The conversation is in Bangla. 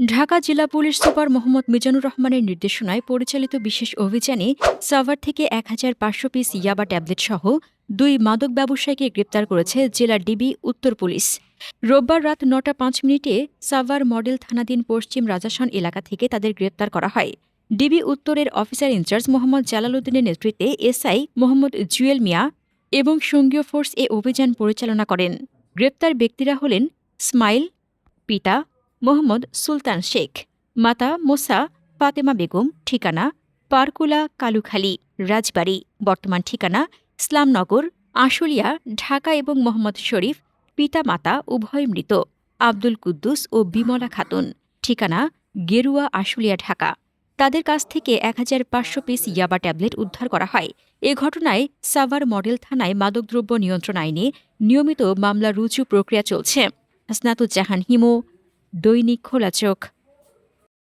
ঢাকা জেলা পুলিশ সুপার মোহাম্মদ মিজানুর রহমানের নির্দেশনায় পরিচালিত বিশেষ অভিযানে সাভার থেকে এক হাজার পাঁচশো পিস ইয়াবা ট্যাবলেট সহ দুই মাদক ব্যবসায়ীকে গ্রেপ্তার করেছে জেলা ডিবি উত্তর পুলিশ। রোববার রাত নটা পাঁচ মিনিটে সাভার মডেল থানাধীন পশ্চিম রাজাসান এলাকা থেকে তাদের গ্রেপ্তার করা হয়। ডিবি উত্তরের অফিসার ইনচার্জ মোহাম্মদ জালালউদ্দিনের নেতৃত্বে এসআই মোহাম্মদ জুয়েল মিয়া এবং সঙ্গীয় ফোর্স এ অভিযান পরিচালনা করেন। গ্রেপ্তার ব্যক্তিরা হলেন স্মাইল, পিতা মোহাম্মদ সুলতান শেখ, মাতা মোসা ফাতেমা বেগম, ঠিকানা পারকুলা কালুখালী, রাজবাড়ী, বর্তমান ঠিকানা ইসলামনগর, আশুলিয়া, ঢাকা এবং মোহাম্মদ শরীফ পিতা মাতা উভয় মৃত, আব্দুল কুদ্দুস ও বিমলা খাতুন, ঠিকানা গেরুয়া, আশুলিয়া, ঢাকা। তাদের কাছ থেকে এক হাজার পাঁচশো পিস ইয়াবা ট্যাবলেট উদ্ধার করা হয়। এ ঘটনায় সাভার মডেল থানায় মাদকদ্রব্য নিয়ন্ত্রণ আইনে নিয়মিত মামলা রুজু প্রক্রিয়া চলছে। হাসনাতুজ্জাহান হিমু দৈনিক খোলা চোখ